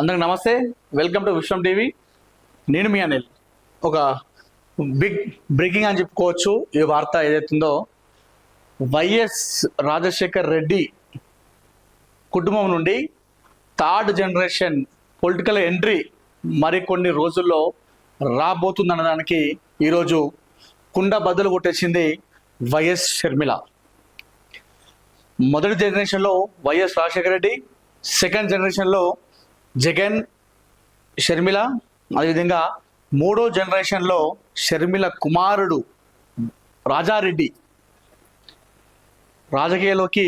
అందరికి నమస్తే. Welcome to Vishwam TV నేను మీ అనిల్. ఒక బిగ్ బ్రేకింగ్ అని చెప్పుకోవచ్చు. ఈ వార్త ఏదైతుందో వైఎస్ రాజశేఖర్ రెడ్డి కుటుంబం నుండి థర్డ్ జనరేషన్ పొలిటికల్ ఎంట్రీ మరికొన్ని రోజుల్లో రాబోతుందనడానికి ఈరోజు కుండ బద్దలు కొట్టేసింది వైఎస్ షర్మిల. మొదటి జనరేషన్లో వైఎస్ రాజశేఖర రెడ్డి సెకండ్ జనరేషన్లో జగన్ షర్మిల అదేవిధంగా మూడో జనరేషన్లో షర్మిల కుమారుడు రాజారెడ్డి రాజకీయాల్లోకి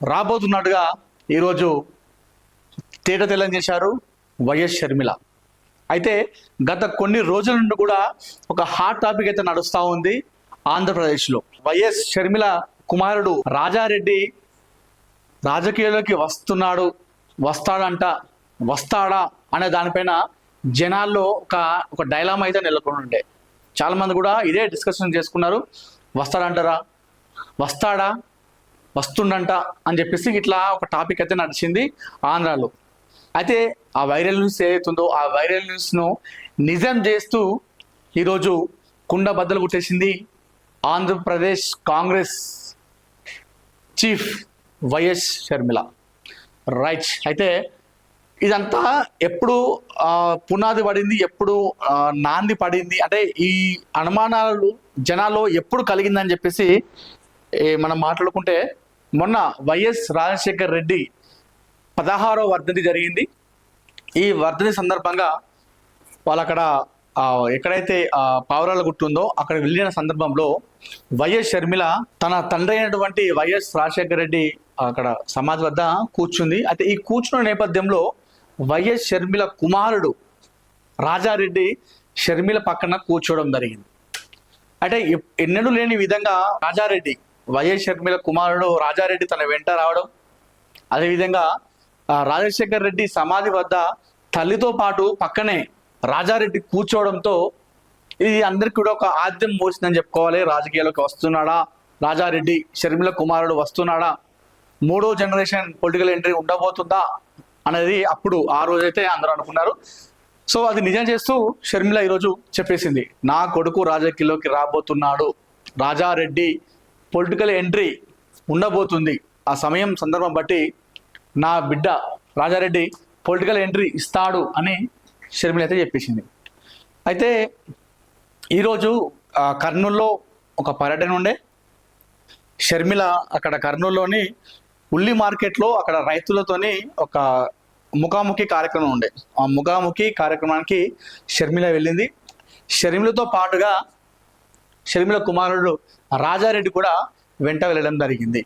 రాబోతున్నట్టుగా ఈరోజు తేట తెల్లం చేశారు వైఎస్ షర్మిల. అయితే గత కొన్ని రోజుల నుండి కూడా ఒక హాట్ టాపిక్ అయితే నడుస్తూ ఉంది ఆంధ్రప్రదేశ్లో. వైఎస్ షర్మిల కుమారుడు రాజారెడ్డి రాజకీయాల్లోకి వస్తున్నాడు వస్తాడంట వస్తాడా అనే దానిపైన జనాల్లో ఒక ఒక డైలామా అయితే నెలకొని ఉండే. చాలామంది కూడా ఇదే డిస్కషన్ చేసుకున్నారు. వస్తాడంటారా? వస్తాడా? వస్తుండంట అని చెప్పేసి ఇట్లా ఒక టాపిక్ అయితే నడిచింది ఆంధ్రాలో. అయితే ఆ వైరల్ న్యూస్ ఏదైతుందో ఆ వైరల్ న్యూస్ను నిజం చేస్తూ ఈరోజు కుండ బద్దలు కొట్టేసింది Andhra Pradesh Congress chief Y S Sharmila. Right. అయితే ఇదంతా ఎప్పుడు పునాది పడింది ఎప్పుడు నాంది పడింది అంటే ఈ అనుమానాలు జనాల్లో ఎప్పుడు కలిగిందని చెప్పేసి మనం మాట్లాడుకుంటే మొన్న వైఎస్ రాజశేఖర్ రెడ్డి పదహారో వర్ధంతి జరిగింది. ఈ వర్ధని సందర్భంగా వాళ్ళు అక్కడ ఎక్కడైతే పావురాల గుట్టు ఉందో అక్కడ వెళ్ళిన సందర్భంలో వైఎస్ షర్మిల తన తండ్రి అయినటువంటి వైఎస్ రాజశేఖర రెడ్డి అక్కడ సమాధి వద్ద కూర్చుంది. అయితే ఈ కూర్చున్న నేపథ్యంలో వైఎస్ షర్మిల కుమారుడు రాజారెడ్డి షర్మిల పక్కన కూర్చోవడం జరిగింది. అంటే ఎన్నడూ లేని విధంగా రాజారెడ్డి వైఎస్ షర్మిల కుమారుడు రాజారెడ్డి తన వెంట రావడం అదేవిధంగా రాజశేఖర్ రెడ్డి సమాధి వద్ద తల్లితో పాటు పక్కనే రాజారెడ్డి కూర్చోవడంతో ఇది అందరికి కూడా ఒక ఆద్యం మోసిందని చెప్పుకోవాలి. రాజకీయాల్లోకి వస్తున్నాడా? రాజారెడ్డి షర్మిల కుమారుడు వస్తున్నాడా? మూడో జనరేషన్ పొలిటికల్ ఎంట్రీ ఉండబోతుందా? అనేది అప్పుడు ఆ రోజైతే అందరూ అనుకున్నారు. సో అది నిజం చేస్తూ షర్మిల ఈరోజు చెప్పేసింది నా కొడుకు రాజకీయాల్లోకి రాబోతున్నాడు. రాజారెడ్డి పొలిటికల్ ఎంట్రీ ఉండబోతుంది. ఆ సమయం సందర్భం బట్టి నా బిడ్డ రాజారెడ్డి పొలిటికల్ ఎంట్రీ ఇస్తాడు అని షర్మిల అయితే చెప్పేసింది. అయితే ఈరోజు కర్నూల్లో ఒక పర్యటన ఉండే. షర్మిల అక్కడ కర్నూలులోని ఉల్లి మార్కెట్లో అక్కడ రైతులతోనే ఒక ముఖాముఖి కార్యక్రమం ఉండే. ఆ ముఖాముఖి కార్యక్రమానికి షర్మిల వెళ్ళింది. షర్మిలతో పాటుగా షర్మిల కుమారుడు రాజారెడ్డి కూడా వెంట వెళ్ళడం జరిగింది.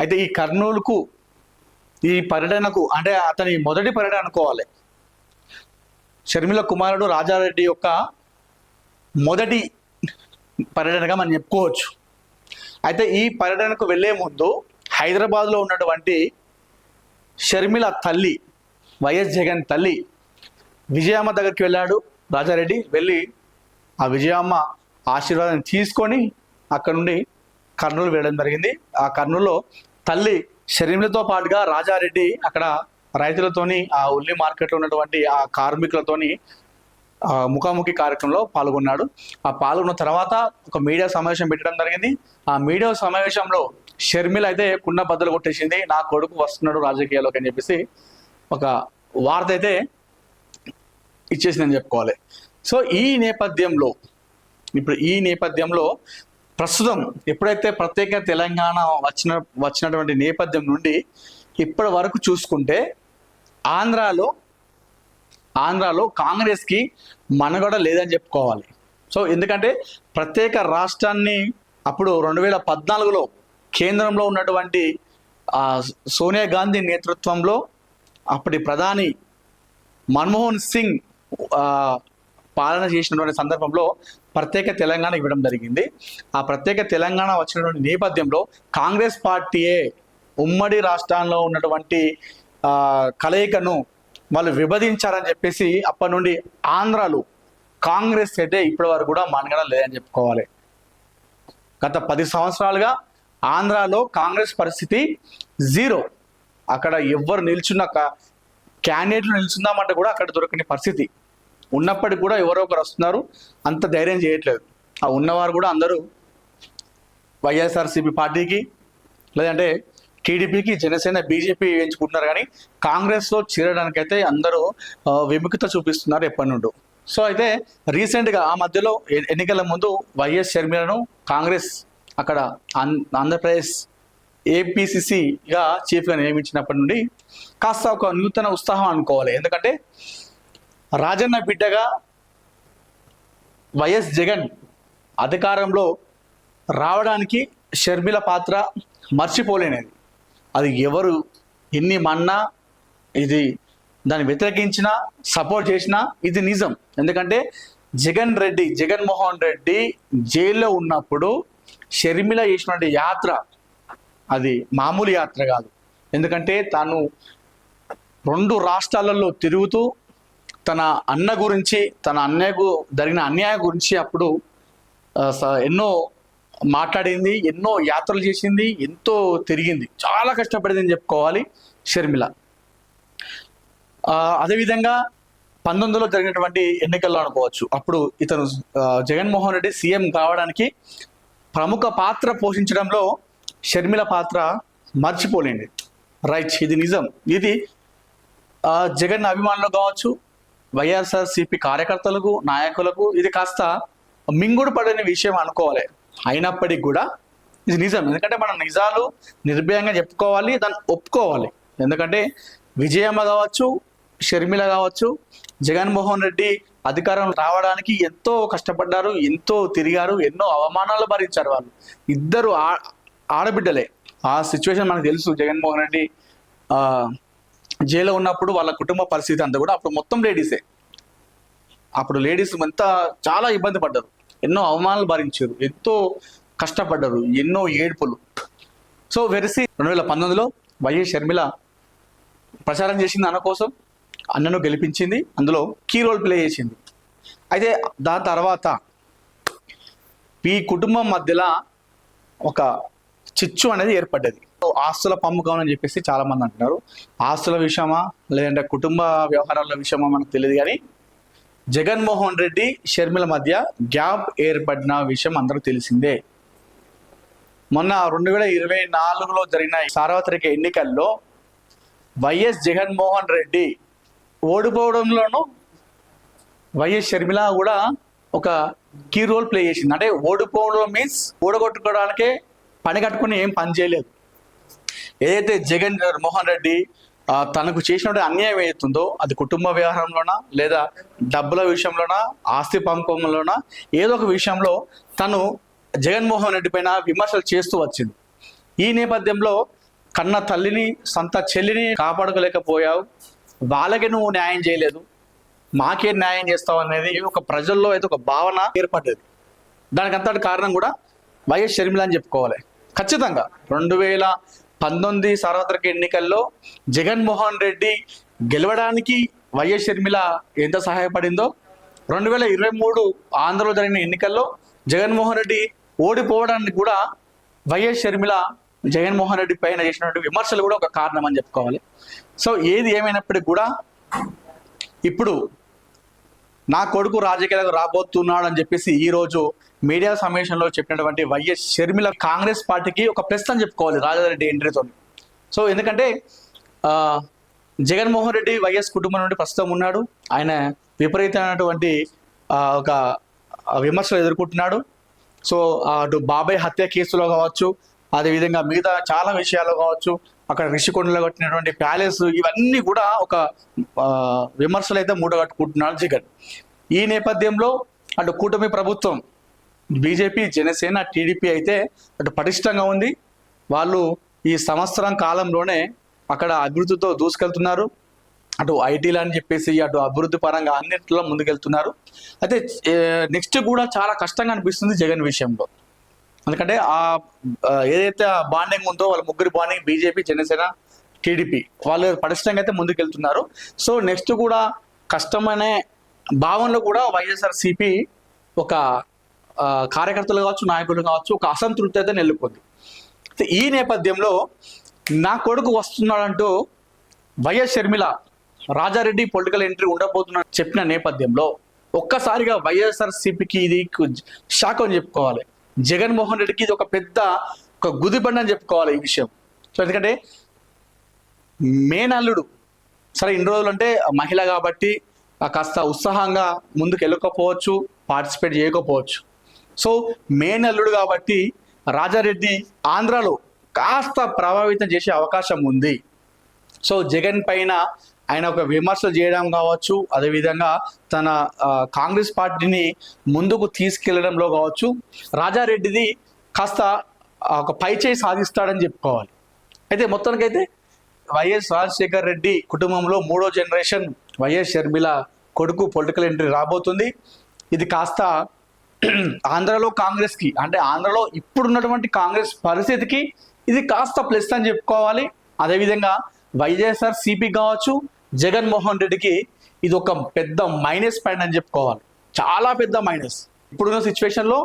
అయితే ఈ కర్నూలుకు ఈ పర్యటనకు అంటే అతని మొదటి పర్యటన అనుకోవాలి. షర్మిల కుమారుడు రాజారెడ్డి యొక్క మొదటి పర్యటనగా మనం చెప్పుకోవచ్చు. అయితే ఈ పర్యటనకు వెళ్ళే ముందు హైదరాబాద్లో ఉన్నటువంటి షర్మిల తల్లి వైఎస్ జగన్ తల్లి విజయమ్మ దగ్గరికి వెళ్ళాడు రాజారెడ్డి. వెళ్ళి ఆ విజయమ్మ ఆశీర్వాదం తీసుకొని అక్కడ నుండి కర్నూలు వెళ్ళడం జరిగింది. ఆ కర్నూలులో తల్లి షర్మిలతో పాటుగా రాజారెడ్డి అక్కడ రైతులతోని ఆ ఉల్లి మార్కెట్లో ఉన్నటువంటి ఆ కార్మికులతోని ముఖాముఖి కార్యక్రమంలో పాల్గొన్నాడు. ఆ పాల్గొన్న తర్వాత ఒక మీడియా సమావేశం పెట్టడం జరిగింది. ఆ మీడియా సమావేశంలో షర్మిల అయితే కుండ బద్దలు కొట్టేసింది. నా కొడుకు వస్తున్నాడు రాజకీయాల్లోకి అని చెప్పేసి ఒక వార్త అయితే ఇచ్చేసిందని చెప్పుకోవాలి. సో ఈ నేపథ్యంలో ఇప్పుడు ఈ నేపథ్యంలో ప్రస్తుతం ఎప్పుడైతే ప్రత్యేక తెలంగాణ వచ్చిన వచ్చినటువంటి నేపథ్యం నుండి ఇప్పటి వరకు చూసుకుంటే ఆంధ్రాలో ఆంధ్రాలో కాంగ్రెస్కి మనుగడ లేదని చెప్పుకోవాలి. సో ఎందుకంటే ప్రత్యేక రాష్ట్రాన్ని అప్పుడు రెండు వేల పద్నాలుగులో కేంద్రంలో ఉన్నటువంటి సోనియా గాంధీ నేతృత్వంలో అప్పటి ప్రధాని మన్మోహన్ సింగ్ పాలన చేసినటువంటి సందర్భంలో ప్రత్యేక తెలంగాణ ఇవ్వడం జరిగింది. ఆ ప్రత్యేక తెలంగాణ వచ్చినటువంటి నేపథ్యంలో కాంగ్రెస్ పార్టీయే ఉమ్మడి రాష్ట్రాల్లో ఉన్నటువంటి కలయికను వాళ్ళు విభజించారని చెప్పేసి అప్పటి నుండి ఆంధ్రాలో కాంగ్రెస్ అయితే ఇప్పటి వరకు కూడా మనగడం లేదని చెప్పుకోవాలి. గత పది సంవత్సరాలుగా ఆంధ్రాలో కాంగ్రెస్ పరిస్థితి జీరో. అక్కడ ఎవరు నిల్చున్న క్యాండిడేట్లు నిల్చుందామంటే కూడా అక్కడ దొరకని పరిస్థితి. ఉన్నప్పటికీ కూడా ఎవరో ఒకరు వస్తున్నారు అంత ధైర్యం చేయట్లేదు. ఆ ఉన్నవారు కూడా అందరూ వైఎస్ఆర్సీపీ పార్టీకి లేదంటే టీడీపీకి జనసేన బీజేపీ ఎంచుకుంటున్నారు కానీ కాంగ్రెస్లో చేరడానికైతే అందరూ విముఖత చూపిస్తున్నారు ఎప్పటి నుండి. సో అయితే రీసెంట్గా ఆ మధ్యలో ఎన్నికల ముందు వైఎస్ షర్మిలను కాంగ్రెస్ అక్కడ ఆంధ్రప్రదేశ్ ఏపీసీసీగా చీఫ్గా నియమించినప్పటి నుండి కాస్త ఒక నూతన ఉత్సాహం అనుకోవాలి. ఎందుకంటే రాజన్న బిడ్డగా వైఎస్ జగన్ అధికారంలో రావడానికి షర్మిల పాత్ర మర్చిపోలేనిది. అది ఎవరు ఎన్ని మన్నా ఇది దాన్ని వ్యతిరేకించినా సపోర్ట్ చేసినా ఇది నిజం. ఎందుకంటే జగన్ రెడ్డి జగన్మోహన్ రెడ్డి జైల్లో ఉన్నప్పుడు షర్మిల చేసినటువంటి యాత్ర అది మామూలు యాత్ర కాదు. ఎందుకంటే తాను రెండు రాష్ట్రాలలో తిరుగుతూ తన అన్న గురించి తన అన్నయ్యకు జరిగిన అన్యాయం గురించి అప్పుడు స- ఎన్నో మాట్లాడింది ఎన్నో యాత్రలు చేసింది ఎంతో తిరిగింది. చాలా కష్టపడింది అని చెప్పుకోవాలి షర్మిల. అదేవిధంగా పంతొమ్మిదిలో జరిగినటువంటి ఎన్నికల్లో అనుకోవచ్చు. అప్పుడు ఇతను జగన్మోహన్ రెడ్డి సీఎం కావడానికి ప్రముఖ పాత్ర పోషించడంలో షర్మిల పాత్ర మర్చిపోలేండి. రైట్ ఇది నిజం. ఇది జగన్ అభిమానులు కావచ్చు వైఎస్ఆర్సిపి కార్యకర్తలకు నాయకులకు ఇది కాస్త మింగుడు పడని విషయం అనుకోవాలి. అయినప్పటికీ కూడా ఇది నిజం. ఎందుకంటే మనం నిజాలు నిర్భయంగా చెప్పుకోవాలి దాన్ని ఒప్పుకోవాలి. ఎందుకంటే విజయమ్మ కావచ్చు షర్మిల కావచ్చు జగన్మోహన్ రెడ్డి అధికారం రావడానికి ఎంతో కష్టపడ్డారు ఎంతో తిరిగారు ఎన్నో అవమానాలు భరించారు వాళ్ళు. ఇద్దరు ఆ ఆడబిడ్డలే. ఆ సిచ్యువేషన్ మనకు తెలుసు. జగన్మోహన్ రెడ్డి జైల్లో ఉన్నప్పుడు వాళ్ళ కుటుంబ పరిస్థితి అంతా కూడా అప్పుడు మొత్తం లేడీసే. అప్పుడు లేడీస్ అంతా చాలా ఇబ్బంది పడ్డారు. ఎన్నో అవమానాలు భరించారు ఎంతో కష్టపడ్డారు ఎన్నో ఏడుపులు. సో వెరసి రెండు వేల పంతొమ్మిదిలో వైఎస్ షర్మిల ప్రచారం చేసింది అన్న కోసం అన్నను గెలిపించింది అందులో కీ రోల్ ప్లే చేసింది. అయితే దాని తర్వాత ఈ కుటుంబం మధ్యలో ఒక చిచ్చు అనేది ఏర్పడ్డది. ఆస్తుల పంపకం అని చెప్పేసి చాలామంది అంటున్నారు. ఆస్తుల విషయమా లేదంటే కుటుంబ వ్యవహారాల విషయమా మనకు తెలియదు కానీ జగన్మోహన్ రెడ్డి షర్మిల మధ్య గ్యాప్ ఏర్పడిన విషయం అందరూ తెలిసిందే. మొన్న రెండు వేల ఇరవై నాలుగులో జరిగిన సార్వత్రిక ఎన్నికల్లో వైఎస్ జగన్మోహన్ రెడ్డి ఓడిపోవడంలోనూ వైఎస్ షర్మిల కూడా ఒక కీ రోల్ ప్లే చేసింది. అంటే ఓడిపోవడం మీన్స్ ఓడగొట్టుకోవడానికే పని కట్టుకుని ఏం పని చేయలేదు. ఏదైతే జగన్ మోహన్ రెడ్డి తనకు చేసినటువంటి అన్యాయం ఏదైతుందో అది కుటుంబ వ్యవహారంలోనా లేదా డబ్బుల విషయంలోనా ఆస్తి పంపకంలోనా ఏదో ఒక విషయంలో తను జగన్మోహన్ రెడ్డి పైన విమర్శలు చేస్తూ వచ్చింది. ఈ నేపథ్యంలో కన్న తల్లిని సొంత చెల్లిని కాపాడుకోలేకపోయావు. వాళ్ళకి నువ్వు న్యాయం చేయలేదు. మాకే న్యాయం చేస్తావు అనేది ఒక ప్రజల్లో అయితే ఒక భావన ఏర్పడ్డది. దానికి అంతటి కారణం కూడా వైఎస్ షర్మిల అని చెప్పుకోవాలి. ఖచ్చితంగా రెండు వేల పంతొమ్మిది సార్వత్రిక ఎన్నికల్లో జగన్మోహన్ రెడ్డి గెలవడానికి వైఎస్ షర్మిల ఎంత సహాయపడిందో రెండు వేల ఇరవై మూడు ఆంధ్రలో జరిగిన ఎన్నికల్లో జగన్మోహన్ రెడ్డి ఓడిపోవడానికి కూడా వైఎస్ షర్మిల జగన్మోహన్ రెడ్డి పైన చేసినటువంటి విమర్శలు కూడా ఒక కారణం అని చెప్పుకోవాలి. సో ఏది ఏమైనప్పటికీ కూడా ఇప్పుడు నా కొడుకు రాజకీయాలకు రాబోతున్నాడు అని చెప్పేసి ఈరోజు మీడియా సమావేశంలో చెప్పినటువంటి వైఎస్ షర్మిల కాంగ్రెస్ పార్టీకి ఒక ప్లస్ అని చెప్పుకోవాలి రాజారెడ్డి ఎంట్రీతో సో ఎందుకంటే జగన్మోహన్ రెడ్డి వైఎస్ కుటుంబం నుండి ప్రస్తుతం ఉన్నాడు. ఆయన విపరీతమైనటువంటి ఒక విమర్శలు ఎదుర్కొంటున్నాడు. సో అటు బాబాయ్ హత్య కేసులో కావచ్చు అదేవిధంగా మిగతా చాలా విషయాలు కావచ్చు అక్కడ రిషికొండలో కట్టినటువంటి ప్యాలెస్ ఇవన్నీ కూడా ఒక విమర్శలు అయితే మూడగట్టుకుంటున్నాడు జగన్. ఈ నేపథ్యంలో అటు కూటమి ప్రభుత్వం బీజేపీ జనసేన టీడీపీ అయితే అటు పటిష్టంగా ఉంది. వాళ్ళు ఈ సంవత్సరం కాలంలోనే అక్కడ అభివృద్ధితో దూసుకెళ్తున్నారు. అటు ఐటీలు అని చెప్పేసి అటు అభివృద్ధి పరంగా అన్నింటిలో ముందుకెళ్తున్నారు. అయితే నెక్స్ట్ కూడా చాలా కష్టంగా అనిపిస్తుంది జగన్ విషయంలో. ఎందుకంటే ఆ ఏదైతే బాండింగ్ ఉందో వాళ్ళ ముగ్గురు బాండింగ్ బీజేపీ జనసేన టీడీపీ వాళ్ళు పటిష్టంగా అయితే ముందుకెళ్తున్నారు. సో నెక్స్ట్ కూడా కష్టమనే భావనలో కూడా వైఎస్ఆర్ సిపి ఒక కార్యకర్తలు కావచ్చు నాయకులు కావచ్చు ఒక అసంతృప్తి అయితే నెలకొంది. ఈ నేపథ్యంలో నా కొడుకు వస్తున్నాడంటూ Y S Sharmila Raja Reddy political entry ఉండబోతున్నా చెప్పిన నేపథ్యంలో ఒక్కసారిగా వైఎస్ఆర్ సిపికి ఇది షాక్ అని చెప్పుకోవాలి. జగన్మోహన్ రెడ్డికి ఇది ఒక పెద్ద ఒక గుదిబండ అని చెప్పుకోవాలి ఈ విషయం. సో ఎందుకంటే మేనల్లుడు సరే ఇన్ని రోజులు అంటే మహిళ కాబట్టి కాస్త ఉత్సాహంగా ముందుకు వెళ్ళకపోవచ్చు పార్టిసిపేట్ చేయకపోవచ్చు. సో మే నల్లుడు కాబట్టి రాజారెడ్డి ఆంధ్రాలో కాస్త ప్రభావితం చేసే అవకాశం ఉంది. సో జగన్ పైన ఆయన ఒక విమర్శలు చేయడం కావచ్చు అదేవిధంగా తన కాంగ్రెస్ పార్టీని ముందుకు తీసుకెళ్ళడంలో కావచ్చు రాజారెడ్డిది కాస్త ఒక ఒక పైచేయి సాధిస్తాడని చెప్పుకోవాలి. అయితే మొత్తానికైతే వైఎస్ రాజశేఖర్ రెడ్డి కుటుంబంలో మూడో జనరేషన్ వైఎస్ షర్మిల కొడుకు పొలిటికల్ ఎంట్రీ రాబోతుంది. ఇది కాస్త ఆంధ్రలో కాంగ్రెస్కి అంటే ఆంధ్రలో ఇప్పుడున్నటువంటి కాంగ్రెస్ పరిస్థితికి ఇది కాస్త ప్లస్ అని చెప్పుకోవాలి. అదేవిధంగా వైఎస్ఆర్ సిపి కావచ్చు జగన్మోహన్ రెడ్డికి ఇది ఒక పెద్ద మైనస్ పాయింట్ అని చెప్పుకోవాలి. చాలా పెద్ద మైనస్ ఇప్పుడున్న సిచ్యువేషన్లో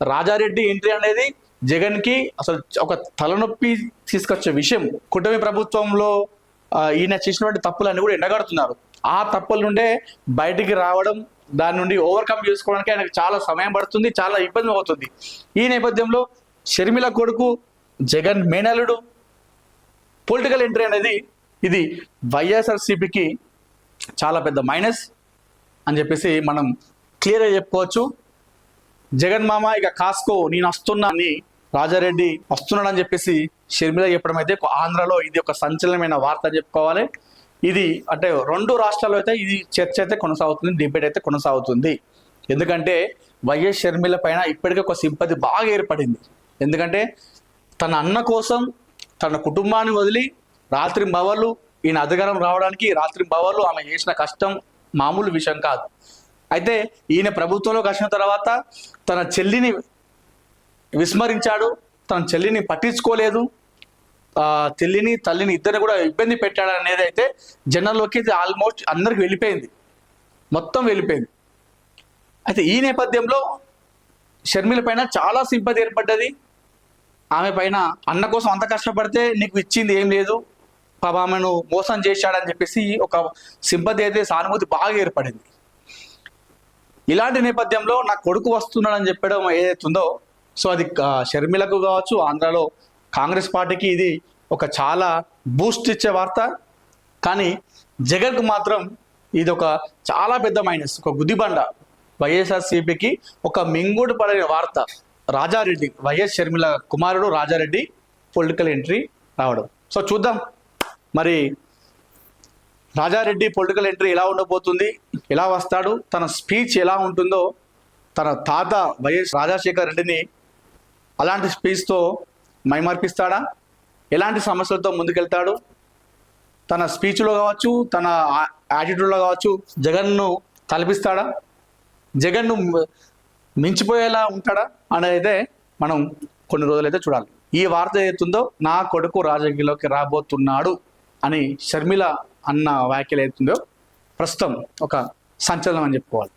రాజారెడ్డి ఎంట్రీ అనేది జగన్కి అసలు ఒక తలనొప్పి తీసుకొచ్చే విషయం. కుటుంబ ప్రభుత్వంలో ఈయన చేసినటువంటి తప్పులన్నీ కూడా ఎండగడుతున్నారు. ఆ తప్పుల నుండే బయటికి రావడం దాని నుండి ఓవర్కమ్ చేసుకోవడానికి ఆయనకు చాలా సమయం పడుతుంది చాలా ఇబ్బంది అవుతుంది. ఈ నేపథ్యంలో షర్మిల కొడుకు జగన్ మేనలుడు పొలిటికల్ ఎంట్రీ అనేది ఇది వైఎస్ఆర్సీపీకి చాలా పెద్ద మైనస్ అని చెప్పేసి మనం క్లియర్గా చెప్పుకోవచ్చు. జగన్ మామ ఇక కాస్కో నేను వస్తున్నా అని రాజారెడ్డి వస్తున్నాడని చెప్పేసి షర్మిల చెప్పడం అయితే ఒక ఆంధ్రలో ఇది ఒక సంచలనమైన వార్త చెప్పుకోవాలి. ఇది అంటే రెండు రాష్ట్రాల్లో అయితే ఇది చర్చ అయితే కొనసాగుతుంది డిబేట్ అయితే కొనసాగుతుంది. ఎందుకంటే వైఎస్ షర్మిల పైన ఇప్పటికే ఒక సింపతి బాగా ఏర్పడింది. ఎందుకంటే తన అన్న కోసం తన కుటుంబాన్ని వదిలి రాత్రి బవర్లు ఈయన అధికారం రావడానికి రాత్రి బవర్లు ఆమె చేసిన కష్టం మామూలు విషయం కాదు. అయితే ఈయన ప్రభుత్వంలోకి వచ్చిన తర్వాత తన చెల్లిని విస్మరించాడు తన చెల్లిని పట్టించుకోలేదు చెల్లిని తల్లిని ఇద్దరిని కూడా ఇబ్బంది పెట్టాడు అనేది అయితే జనంలోకి ఆల్మోస్ట్ అందరికి వెళ్ళిపోయింది. మొత్తం వెళ్ళిపోయింది. అయితే ఈ నేపథ్యంలో షర్మిల పైన చాలా సింపతి ఏర్పడ్డది. ఆమె పైన అన్న కోసం అంత కష్టపడితే నీకు ఇచ్చింది ఏం లేదు. పాప ఆమెను మోసం చేశాడని చెప్పేసి ఒక సింపతి అయితే సానుభూతి బాగా ఏర్పడింది. ఇలాంటి నేపథ్యంలో నా కొడుకు వస్తున్నాడని చెప్పడం ఏదైతుందో సో అది షర్మిలకు కావచ్చు ఆంధ్రాలో కాంగ్రెస్ పార్టీకి ఇది ఒక చాలా బూస్ట్ ఇచ్చే వార్త. కానీ జగన్కు మాత్రం ఇది ఒక చాలా పెద్ద మైనస్ ఒక గుదిబండ వైఎస్ఆర్సీపీకి ఒక మింగుడు పడిన వార్త. రాజారెడ్డి వైఎస్ షర్మిల కుమారుడు రాజారెడ్డి పొలిటికల్ ఎంట్రీ రావడం. సో చూద్దాం. మరి రాజారెడ్డి పొలిటికల్ ఎంట్రీ ఎలా ఉండబోతుంది? ఎలా వస్తాడు? తన స్పీచ్ ఎలా ఉంటుందో తన తాత వైఎస్ రాజశేఖర్ రెడ్డిని అలాంటి స్పీచ్తో మైమర్పిస్తాడా? ఎలాంటి సమస్యలతో ముందుకెళ్తాడు? తన స్పీచ్లో కావచ్చు తన యాటిట్యూడ్లో కావచ్చు జగన్ను తలపిస్తాడా? జగన్ను మించిపోయేలా ఉంటాడా? అనేది మనం కొన్ని రోజులైతే చూడాలి. ఈ వార్త ఏతుందో నా కొడుకు రాజకీయాల్లోకి రాబోతున్నాడు అని షర్మిల అన్న వ్యాఖ్యలు అవుతుందో ప్రస్తుతం ఒక సంచలనం అని చెప్పుకోవాలి.